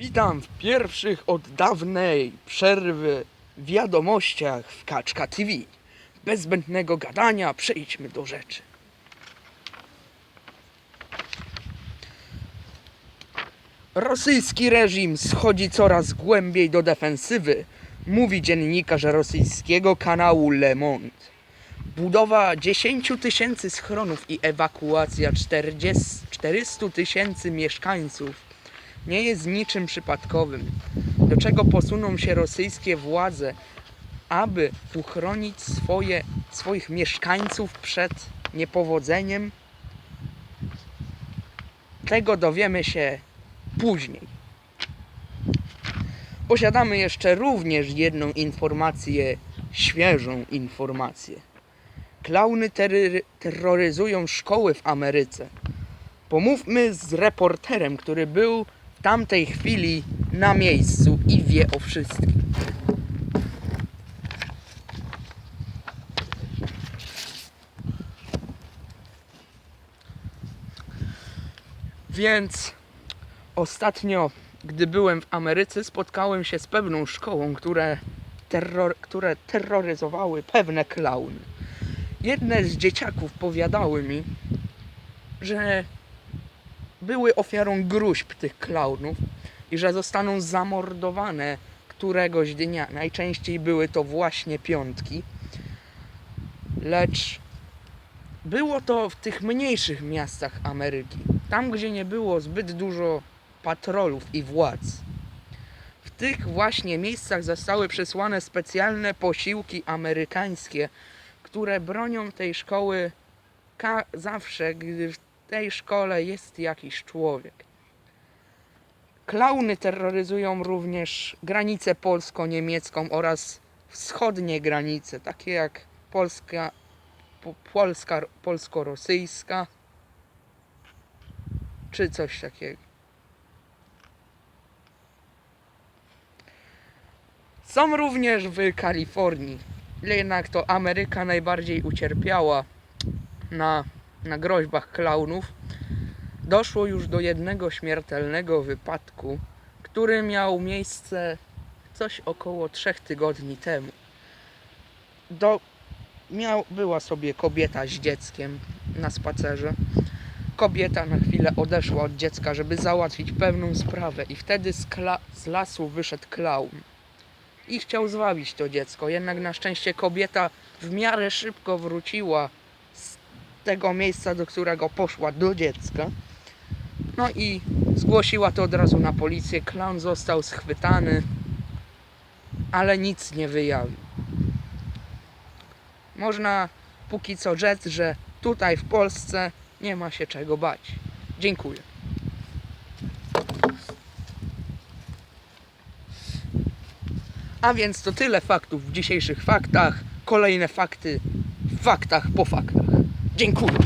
Witam w pierwszych od dawnej przerwy wiadomościach w Kaczka TV. Bez zbędnego gadania przejdźmy do rzeczy. Rosyjski reżim schodzi coraz głębiej do defensywy, mówi dziennikarz rosyjskiego kanału Le Monde. Budowa 10 tysięcy schronów i ewakuacja 40, 400 tysięcy mieszkańców nie jest niczym przypadkowym, do czego posuną się rosyjskie władze, aby uchronić swoje, swoich mieszkańców przed niepowodzeniem. Tego dowiemy się później. Posiadamy jeszcze również jedną informację, świeżą informację. Klauny terroryzują szkoły w Ameryce. Pomówmy z reporterem, który był tamtej chwili na miejscu i wie o wszystkim. Więc ostatnio, gdy byłem w Ameryce, spotkałem się z pewną szkołą, które, terror, które terroryzowały pewne klauny. Jedne z dzieciaków powiadały mi, że były ofiarą gruźb tych klaunów i że zostaną zamordowane któregoś dnia. Najczęściej były to właśnie piątki. Lecz było to w tych mniejszych miastach Ameryki. Tam, gdzie nie było zbyt dużo patrolów i władz. W tych właśnie miejscach zostały przesłane specjalne posiłki amerykańskie, które bronią tej szkoły zawsze, gdy w tej szkole jest jakiś człowiek. Klauny terroryzują również granicę polsko-niemiecką oraz wschodnie granice, takie jak Polska, po, Polska polsko-rosyjska czy coś takiego. Są również w Kalifornii. Jednak to Ameryka najbardziej ucierpiała na, na groźbach klaunów. Doszło już do jednego śmiertelnego wypadku, który miał miejsce coś około trzech tygodni temu. Do, miał, była sobie kobieta z dzieckiem na spacerze. Kobieta na chwilę odeszła od dziecka, żeby załatwić pewną sprawę, i wtedy z, z lasu wyszedł klaun i chciał zwabić to dziecko. Jednak na szczęście kobieta w miarę szybko wróciła tego miejsca, do którego poszła do dziecka. No i zgłosiła to od razu na policję. Klaun został schwytany, ale nic nie wyjawił. Można póki co rzec, że tutaj w Polsce nie ma się czego bać. Dziękuję. A więc to tyle faktów w dzisiejszych faktach. Kolejne fakty w faktach po faktach. Dziękuję.